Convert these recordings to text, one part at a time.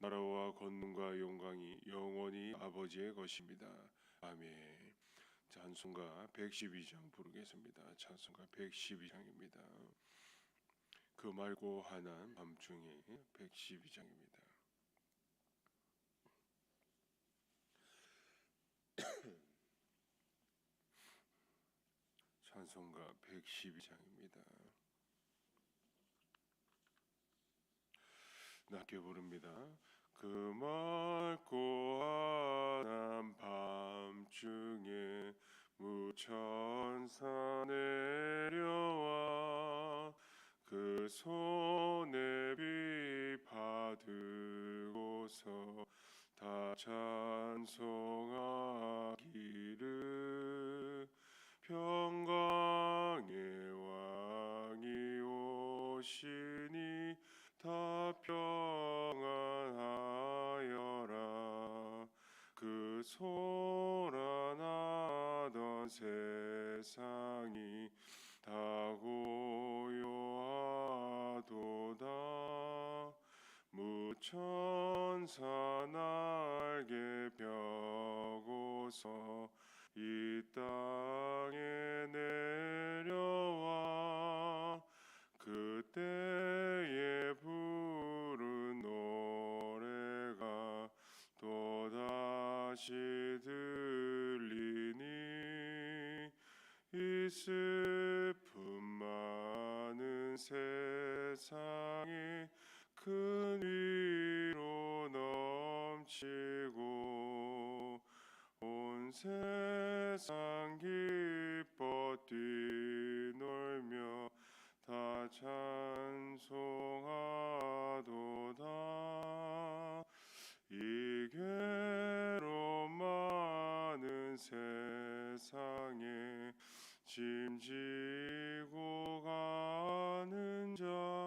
나라와 권능과 영광이 영원히 아버지의 것입니다. 아멘. 찬송가 112장 부르겠습니다. 찬송가 112장입니다. 그 말고 하난 밤중에 112장입니다. 찬송가 112장입니다. 낮게 부릅니다. 그 맑고 환한 밤중에 무천사 내려와 그 손에 비 받으고서 다 찬송하기를 평강의 왕이 오시 세상이 다 고요하도다. 무천사 날개 펴고서 슬픔 많은 세상에 큰 위로 넘치고 온 세상 기뻐 뛰 짐 지고 가는 자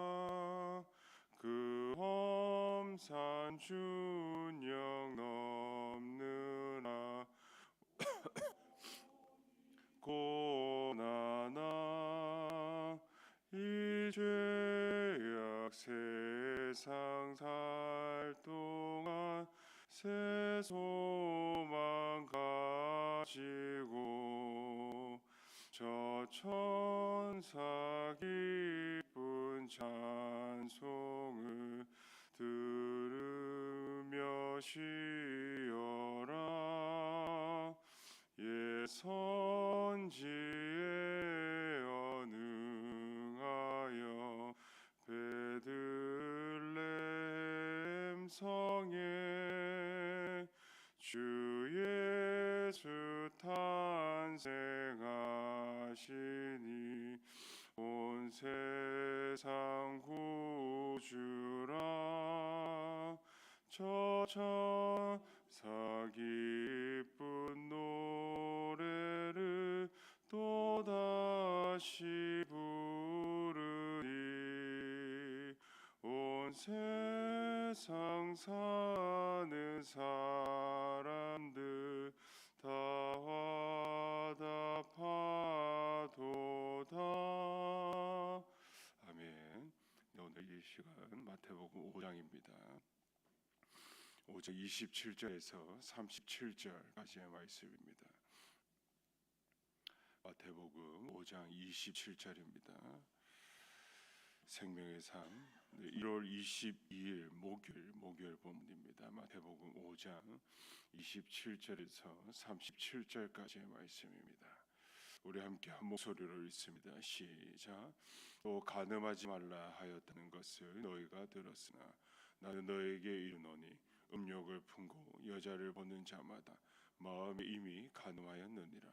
그 험산 준영 넘느라 고나나 이 죄악 세상 살 동안 새 소망 가지고 저 천사 기쁜 찬송을 들으며 쉬어라. 예 선지에 언응하여 베들레헴 성에 주 예수 탄생하 시니 온 세상 구주라. 저 천사 기쁜 노래를 또다시 부르니 온 세상 사는 사 시간 마태복음 5장입니다 5장 27절에서 37절까지의 말씀입니다. 마태복음 5장 27절입니다. 생명의 삶 1월 22일 목요일 목요일 본문입니다. 마태복음 5장 27절에서 37절까지의 말씀입니다. 우리 함께 한 목소리로 읽습니다. 시작. 또 간음하지 말라 하였다는 것을 너희가 들었으나 나는 너에게 이르노니 음욕을 품고 여자를 보는 자마다 마음에 이미 간음하였느니라.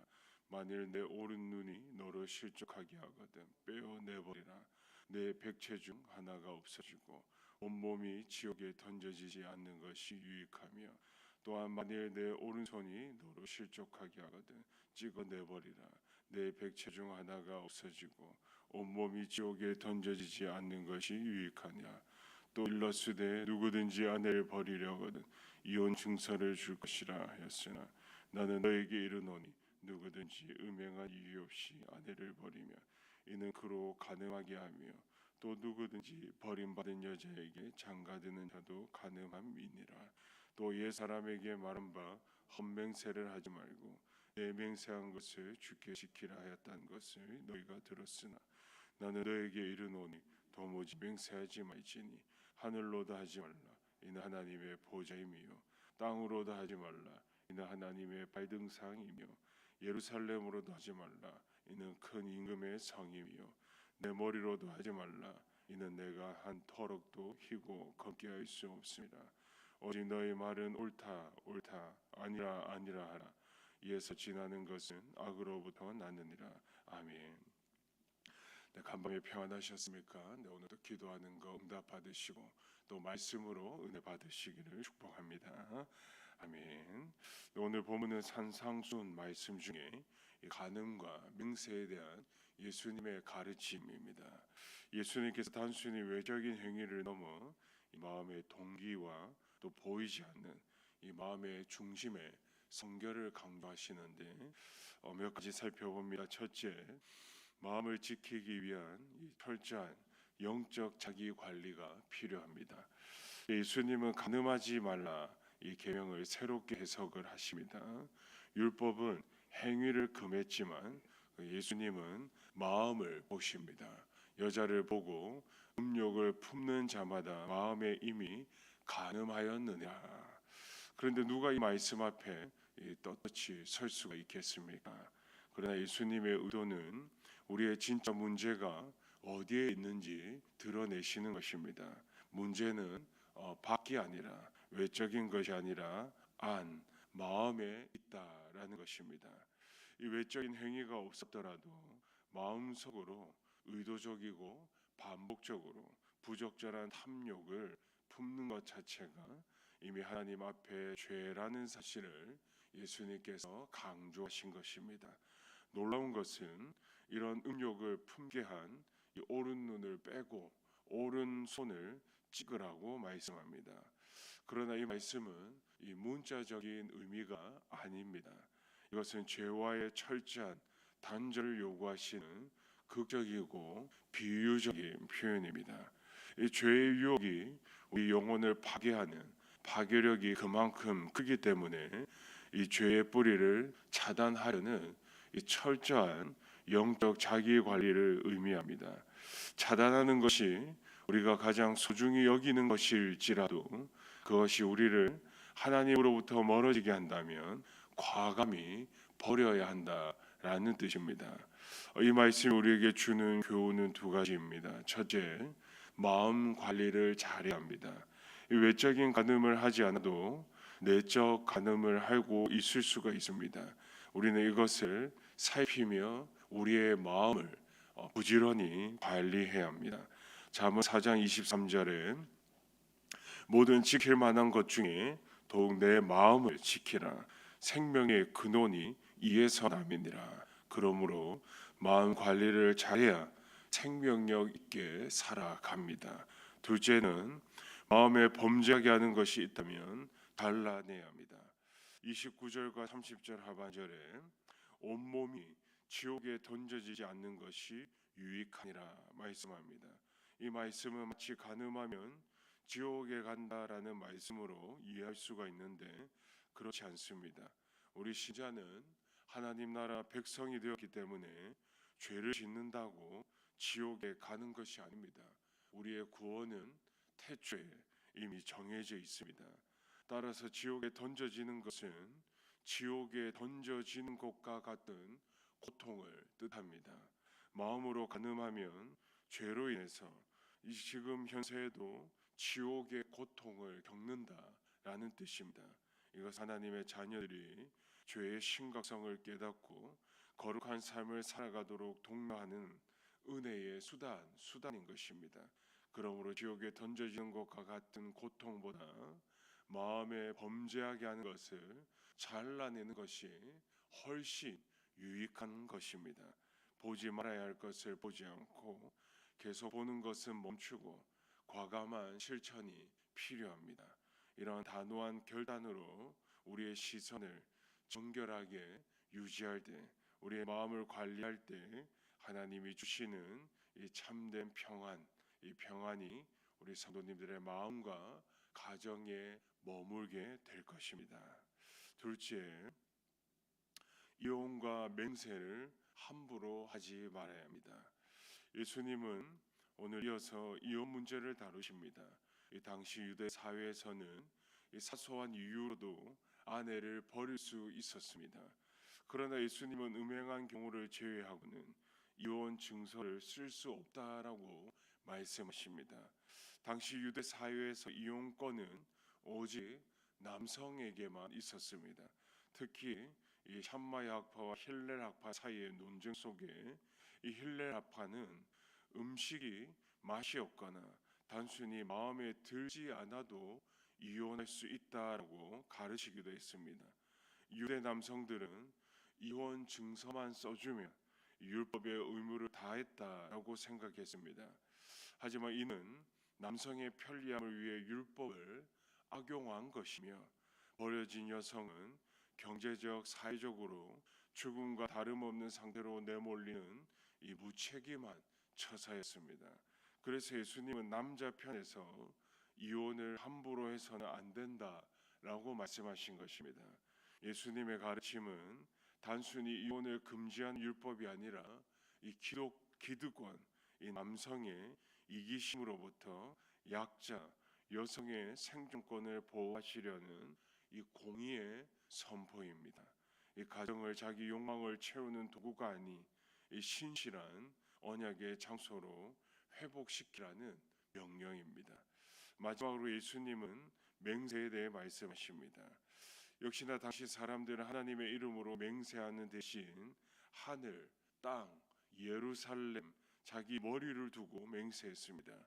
만일 내 오른 눈이 너를 실족하게 하거든 빼어내버리라. 내 백체 중 하나가 없어지고 온몸이 지옥에 던져지지 않는 것이 유익하며 또한 만일 내 오른손이 너로 실족하게 하거든 찍어내버리라 내 백체 중 하나가 없어지고 온몸이 지옥에 던져지지 않는 것이 유익하냐? 또 일러스되 누구든지 아내를 버리려거든 이혼 증서를 줄 것이라 하였으나 나는 너에게 이르노니 누구든지 음행한 이유 없이 아내를 버리면 이는 그로 가늠하게 하며 또 누구든지 버림받은 여자에게 장가드는 자도 가늠함이니라. 또옛 사람에게 말한 바 헛맹세를 하지 말고 내 맹세한 것을 주께 지키라 하였다는 것을 너희가 들었으나 나는 너에게 이르노니 도무지 맹세하지 말지니 하늘로도 하지 말라. 이는 하나님의 보좌임이요. 땅으로도 하지 말라. 이는 하나님의 발등상이며 예루살렘으로도 하지 말라. 이는 큰 임금의 성임이요. 내 머리로도 하지 말라. 이는 내가 한 터럭도 희고 걷게 할 수 없습니다. 오직 너희 말은 옳다 옳다. 아니라 아니라 하라. 이에서 지나는 것은 악으로부터 나느니라 네, 간밤에 평안하셨습니까? 네, 오늘도 기도하는 거 응답 받으시고 또 말씀으로 은혜 받으시기를 축복합니다. 아멘. 네, 오늘 본문은 산상순 말씀 중에 이 간음과 맹세에 대한 예수님의 가르침입니다. 예수님께서 단순히 외적인 행위를 넘어 이 마음의 동기와 또 보이지 않는 이 마음의 중심에 성결을 강조하시는데 어, 몇 가지 살펴봅니다. 첫째, 마음을 지키기 위한 이 철저한 영적 자기 관리가 필요합니다. 예수님은 가늠하지 말라 이 계명을 새롭게 해석을 하십니다. 율법은 행위를 금했지만 예수님은 마음을 보십니다. 여자를 보고 음욕을 품는 자마다 마음에 이미 가늠하였느냐. 그런데 누가 이 말씀 앞에 이 떳떳이 설 수가 있겠습니까? 그러나 예수님의 의도는 우리의 진짜 문제가 어디에 있는지 드러내시는 것입니다. 문제는 어, 밖이 아니라 외적인 것이 아니라 안 마음에 있다라는 것입니다. 이 외적인 행위가 없었더라도 마음속으로 의도적이고 반복적으로 부적절한 탐욕을 품는 것 자체가 이미 하나님 앞에 죄라는 사실을 예수님께서 강조하신 것입니다. 놀라운 것은 이런 음욕을 품게 한이 오른 눈을 빼고 오른 손을 찍으라고 말씀합니다. 그러나 이 말씀은 이 문자적인 의미가 아닙니다. 이것은 죄와의 철저한 단절을 요구하시는 극적이고 비유적인 표현입니다. 이 죄의 유혹이 우리 영혼을 파괴하는 파괴력이 그만큼 크기 때문에 이 죄의 뿌리를 차단하려는 이 철저한 영적 자기 관리를 의미합니다. 차단하는 것이 우리가 가장 소중히 여기는 것일지라도 그것이 우리를 하나님으로부터 멀어지게 한다면 과감히 버려야 한다라는 뜻입니다. 이 말씀이 우리에게 주는 교훈은 두 가지입니다. 첫째, 마음 관리를 잘해야 합니다. 이 외적인 간음을 하지 않아도 내적 간음을 하고 있을 수가 있습니다. 우리는 이것을 살피며 우리의 마음을 어, 부지런히 관리해야 합니다. 잠언 4장 23절에 모든 지킬 만한 것 중에 더욱 내 마음을 지키라 생명의 근원이 이에서 남이니라 그러므로 마음 관리를 잘해야 생명력 있게 살아갑니다. 둘째는 마음에 범죄하게 하는 것이 있다면 달라내야 합니다. 29절과 30절 하반절에 온몸이 지옥에 던져지지 않는 것이 유익하니라 말씀합니다. 이 말씀은 마치 가늠하면 지옥에 간다라는 말씀으로 이해할 수가 있는데 그렇지 않습니다. 우리 신자는 하나님 나라 백성이 되었기 때문에 죄를 짓는다고 지옥에 가는 것이 아닙니다. 우리의 구원은 태초에 이미 정해져 있습니다. 따라서 지옥에 던져지는 것은 지옥에 던져지는 것과 같은 고통을 뜻합니다. 마음으로 가늠하면 죄로 인해서 이 지금 현세에도 지옥의 고통을 겪는다라는 뜻입니다. 이것 하나님의 자녀들이 죄의 심각성을 깨닫고 거룩한 삶을 살아가도록 독려하는 은혜의 수단, 수단인 것입니다. 그러므로 지옥에 던져지는 것과 같은 고통보다 마음에 범죄하게 하는 것을 잘라내는 것이 훨씬 유익한 것입니다. 보지 말아야 할 것을 보지 않고 계속 보는 것은 멈추고 과감한 실천이 필요합니다. 이런 단호한 결단으로 우리의 시선을 정결하게 유지할 때, 우리의 마음을 관리할 때 하나님이 주시는 이 참된 평안, 이 평안이 우리 성도님들의 마음과 가정에 머물게 될 것입니다. 둘째, 이혼과 맹세를 함부로 하지 말아야 합니다. 예수님은 오늘 이어서 이혼 문제를 다루십니다. 이 당시 유대 사회에서는 이 사소한 이유로도 아내를 버릴 수 있었습니다. 그러나 예수님은 음행한 경우를 제외하고는 이혼 증서를 쓸 수 없다라고 말씀하십니다. 당시 유대 사회에서 이혼권은 오직 남성에게만 있었습니다. 특히 이 샴마야 학파와 힐렐 학파 사이의 논쟁 속에 이 힐렐 학파는 음식이 맛이 없거나 단순히 마음에 들지 않아도 이혼할 수 있다라고 가르치기도 했습니다. 유대 남성들은 이혼 증서만 써주면 율법의 의무를 다했다라고 생각했습니다. 하지만 이는 남성의 편리함을 위해 율법을 악용한 것이며 버려진 여성은 경제적, 사회적으로 죽음과 다름없는 상태로 내몰리는 이 무책임한 처사였습니다. 그래서 예수님은 남자 편에서 이혼을 함부로 해서는 안 된다라고 말씀하신 것입니다. 예수님의 가르침은 단순히 이혼을 금지한 율법이 아니라 이 기독 기득권, 이 남성의 이기심으로부터 약자 여성의 생존권을 보호하시려는 이 공의의 선포입니다. 이 가정을 자기 욕망을 채우는 도구가 아니 이 신실한 언약의 장소로 회복시키라는 명령입니다. 마지막으로 예수님은 맹세에 대해 말씀하십니다. 역시나 당시 사람들은 하나님의 이름으로 맹세하는 대신 하늘, 땅, 예루살렘, 자기 머리를 두고 맹세했습니다.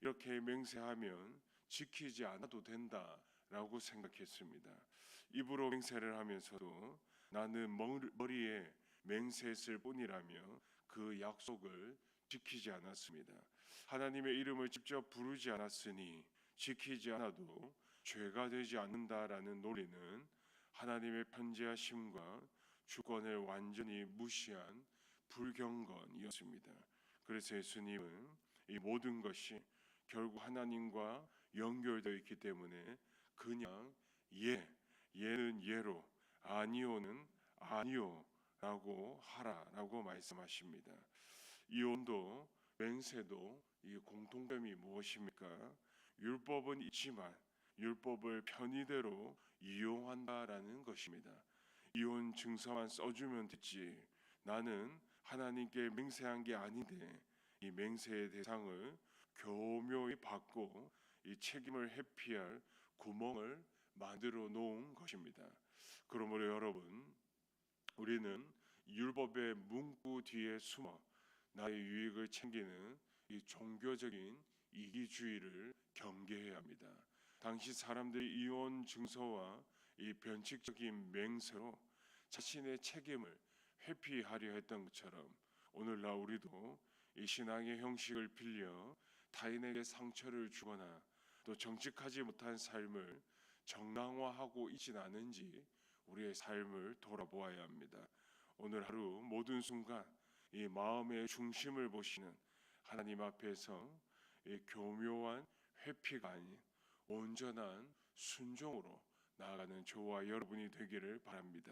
이렇게 맹세하면 지키지 않아도 된다라고 생각했습니다. 입으로 맹세를 하면서도 나는 머리에 맹세했을 뿐이라며 그 약속을 지키지 않았습니다. 하나님의 이름을 직접 부르지 않았으니 지키지 않아도 죄가 되지 않는다라는 논리는 하나님의 편지하심과 주권을 완전히 무시한 불경건이었습니다. 그래서 예수님은 이 모든 것이 결국 하나님과 연결되어 있기 때문에 그냥 예, 예는 예로 아니오는 아니오라고 하라라고 말씀하십니다. 이혼도 맹세도 이 공통점이 무엇입니까? 율법은 있지만 율법을 편의대로 이용한다라는 것입니다. 이혼 증서만 써주면 됐지. 나는 하나님께 맹세한 게 아닌데 이 맹세의 대상을 교묘히 받고 이 책임을 회피할 구멍을 만들어 놓은 것입니다. 그러므로 여러분 우리는 율법의 문구 뒤에 숨어 나의 유익을 챙기는 이 종교적인 이기주의를 경계해야 합니다. 당시 사람들이 이혼 증서와 이 변칙적인 맹세로 자신의 책임을 회피하려 했던 것처럼 오늘날 우리도 이 신앙의 형식을 빌려 타인에게 상처를 주거나 또 정직하지 못한 삶을 정당화하고 있진 않은지 우리의 삶을 돌아보아야 합니다. 오늘 하루 모든 순간 이 마음의 중심을 보시는 하나님 앞에서 이 교묘한 회피가 아닌 온전한 순종으로 나아가는 저와 여러분이 되기를 바랍니다.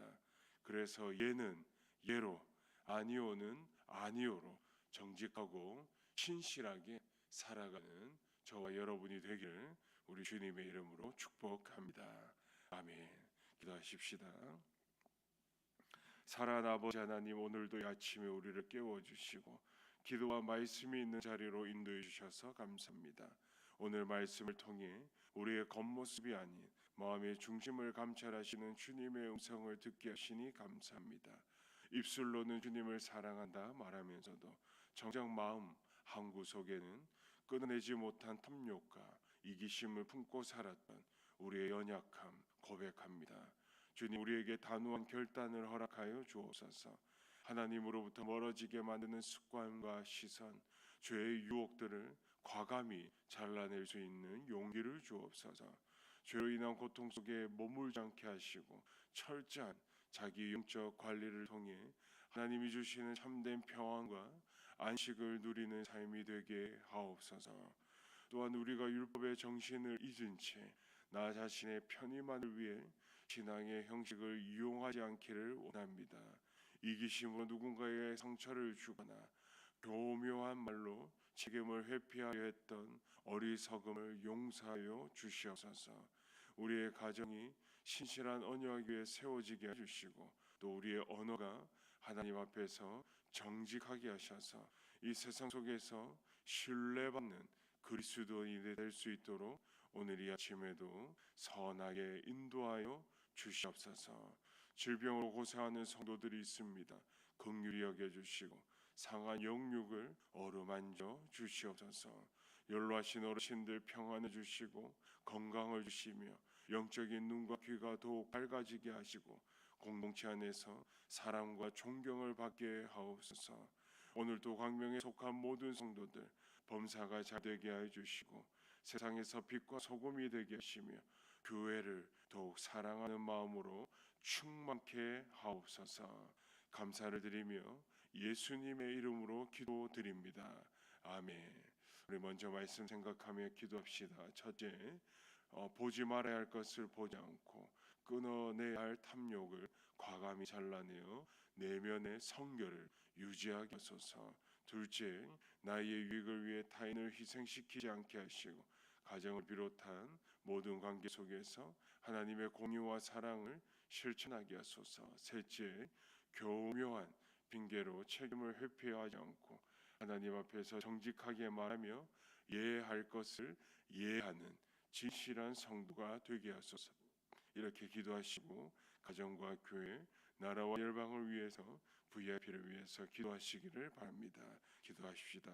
그래서 예는 예로 아니오는 아니오로 정직하고 신실하게 살아가는 저와 여러분이 되기를 우리 주님의 이름으로 축복합니다. 아멘. 기도하십시다. 사랑 아버지 하나님 오늘도 아침에 우리를 깨워 주시고 기도와 말씀이 있는 자리로 인도해 주셔서 감사합니다. 오늘 말씀을 통해 우리의 겉모습이 아닌 마음의 중심을 감찰하시는 주님의 음성을 듣게 하시니 감사합니다. 입술로는 주님을 사랑한다 말하면서도 정작 마음 한 구석에는 끊어내지 못한 탐욕과 이기심을 품고 살았던 우리의 연약함 고백합니다. 주님 우리에게 단호한 결단을 허락하여 주옵소서. 하나님으로부터 멀어지게 만드는 습관과 시선, 죄의 유혹들을 과감히 잘라낼 수 있는 용기를 주옵소서. 죄로 인한 고통 속에 머물지 않게 하시고 철저한 자기 영적 관리를 통해 하나님이 주시는 참된 평안과 안식을 누리는 삶이 되게 하옵소서. 또한 우리가 율법의 정신을 잊은 채 나 자신의 편의만을 위해 신앙의 형식을 이용하지 않기를 원합니다. 이기심으로 누군가에게 상처를 주거나 교묘한 말로 책임을 회피하려 했던 어리석음을 용서하여 주시옵소서. 우리의 가정이 신실한 언약 위에 세워지게 해주시고 또 우리의 언어가 하나님 앞에서 정직하게 하셔서 이 세상 속에서 신뢰받는 그리스도인이 될 수 있도록 오늘 이 아침에도 선하게 인도하여 주시옵소서. 질병으로 고생하는 성도들이 있습니다. 긍휼히 여겨 주시고 상한 영육을 어루만져 주시옵소서. 연로하신 어르신들 평안을 주시고 건강을 주시며 영적인 눈과 귀가 더욱 밝아지게 하시고 공동체 안에서 사랑과 존경을 받게 하옵소서. 오늘도 광명에 속한 모든 성도들 범사가 잘 되게 해 주시고 세상에서 빛과 소금이 되게 하시며 교회를 더욱 사랑하는 마음으로 충만케 하옵소서. 감사를 드리며 예수님의 이름으로 기도드립니다. 아멘. 우리 먼저 말씀 생각하며 기도합시다. 첫째, 어, 보지 말아야 할 것을 보지 않고 끊어내야 할 탐욕을 과감히 잘라내어 내면의 성결을 유지하게 하소서. 둘째, 나의 유익을 위해 타인을 희생시키지 않게 하시고 가정을 비롯한 모든 관계 속에서 하나님의 공유와 사랑을 실천하게 하소서. 셋째, 교묘한 핑계로 책임을 회피하지 않고 하나님 앞에서 정직하게 말하며 예할 것을 예하는 진실한 성도가 되게 하소서. 이렇게 기도하시고 가정과 교회, 나라와 열방을 위해서 VIP를 위해서 기도하시기를 바랍니다. 기도하십시다.